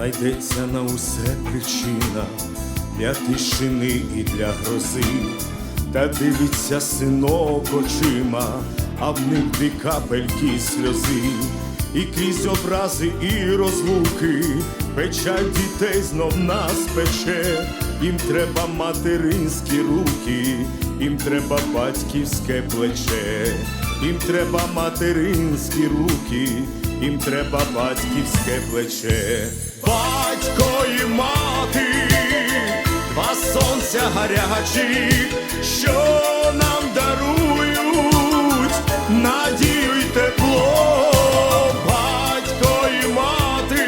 знайдеться на усе причина для тишини і для грози, та дивиться синок очима, а в них дві капельки сльози, і крізь образи і розлуки, печаль дітей знов нас пече, їм треба материнські руки, їм треба батьківське плече, їм треба материнські руки, їм треба батьківське плече. Батько і мати, два сонця гарячі, що нам дарують надію й тепло, батько і мати,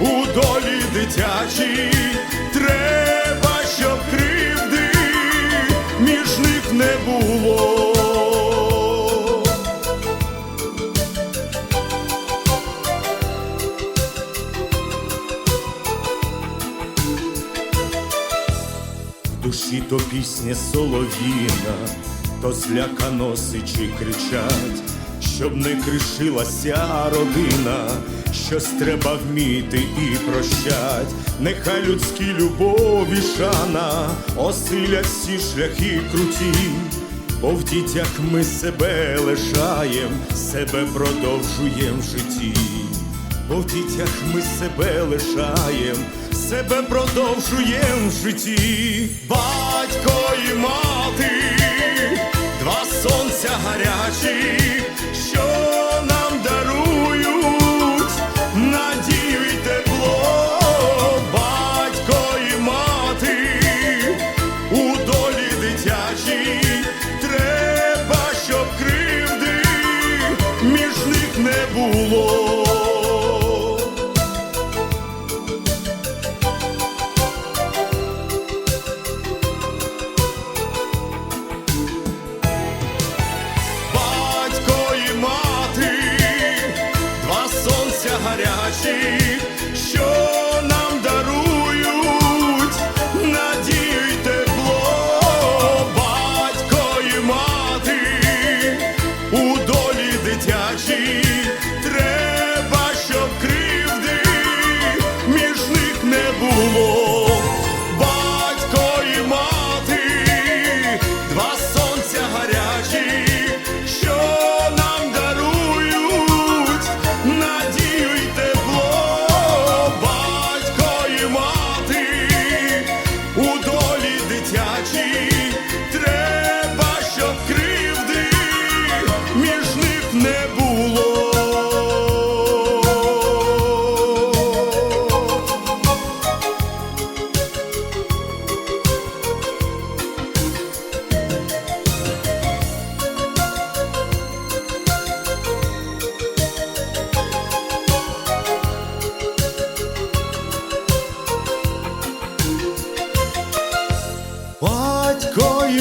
у долі дитячій душі то пісня солов'їна, то зляканосичі кричать, щоб не кришилася родина, щось треба вміти і прощать, нехай людські любові шана осилять всі шляхи круті, бо в дітях ми себе лишаєм, себе продовжуєм в житті. Бо в дітях ми себе лишаєм, себе продовжуєм в житті, батько і мати, два сонця гарячі, що нам дарують надію й тепло, батько і мати, у долі дитячій треба, щоб кривди між них не було.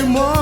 Батько